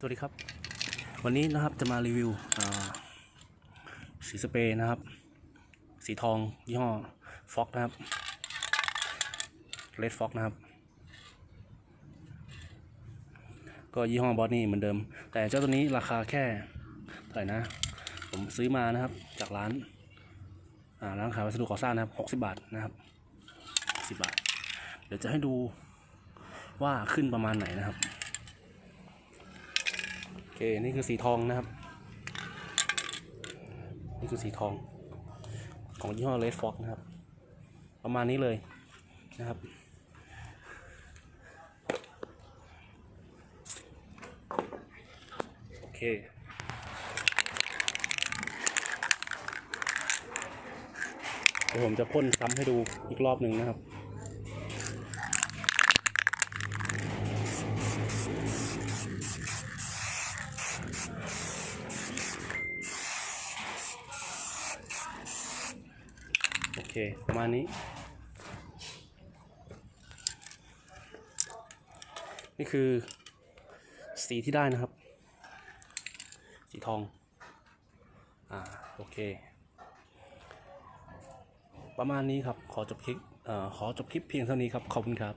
สวัสดีครับ วันนี้นะครับจะมารีวิวสีสเปรย์นะครับ สีทองยี่ห้อฟ็อกนะครับเลดฟ็อกนะครับ ก็ยี่ห้อบอสนี่เหมือนเดิม แต่เจ้าตัวนี้ราคาแค่เท่าไหร่นะ ผมซื้อมานะครับจากร้านร้านขายวัสดุก่อสร้างนะครับ 60 บาทนะครับ 10 บาท เดี๋ยวจะให้ดูว่าขึ้นประมาณไหนนะครับ เค นี่คือสีทองนะครับ นี่คือสีทอง ของยี่ห้อ Red Fox นะครับ ประมาณนี้เลยนะครับ โอเคเดี๋ยวผมจะพ่นซ้ำให้ดูอีกรอบหนึ่งนะครับ โอเค ประมาณนี้ นี่คือสีที่ได้นะครับ สีทอง อ่า โอเค ประมาณนี้ครับ ขอจบคลิปอขอจบคลิปเพียงเท่านี้ครับ ขอบคุณครับ